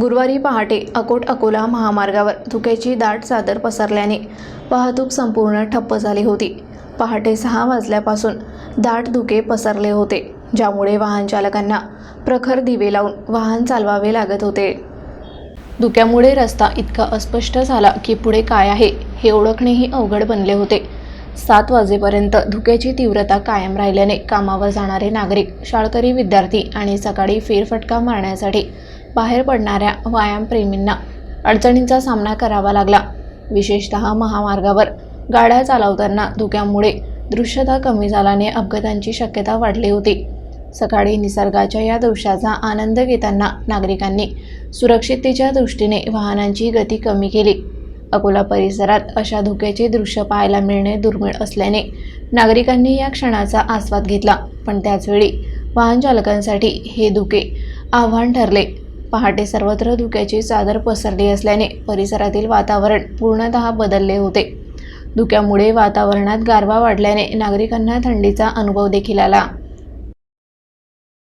गुरुवारी पहाटे अकोट अकोला महामार्गावर धुक्याची दाट चादर पसरल्याने वाहतूक संपूर्ण ठप्प झाली होती. पहाटे सहा वाजल्यापासून दाट धुके पसरले होते ज्यामुळे वाहन चालकांना प्रखर दिवे लावून वाहन चालवावे लागत होते. धुक्यामुळे रस्ता इतका अस्पष्ट झाला की पुढे काय आहे हे ओळखणेही अवघड बनले होते. सात वाजेपर्यंत धुक्याची तीव्रता कायम राहिल्याने कामावर जाणारे नागरिक शाळकरी विद्यार्थी आणि सकाळी फेरफटका मारण्यासाठी बाहेर पडणाऱ्या व्यायामप्रेमींना अडचणींचा सामना करावा लागला. विशेषतः महामार्गावर. गाड्या चालवताना धुक्यामुळे दृश्यता कमी झाल्याने अपघातांची शक्यता वाढली होती. सकाळी निसर्गाच्या या दृश्याचा आनंद घेताना नागरिकांनी सुरक्षिततेच्या दृष्टीने वाहनांची गती कमी केली. अकोला परिसरात अशा धुक्याचे दृश्य पाहायला मिळणे दुर्मिळ असल्याने नागरिकांनी या क्षणाचा आस्वाद घेतला. पण त्याचवेळी वाहन चालकांसाठी हे धुके आव्हान ठरले. पहाटे सर्वत्र धुक्याची चादर पसरली असल्याने परिसरातील वातावरण पूर्णतः बदलले होते. धुक्यामुळे वातावरणात गारवा वाढल्याने नागरिकांना थंडीचा अनुभव देखील आला.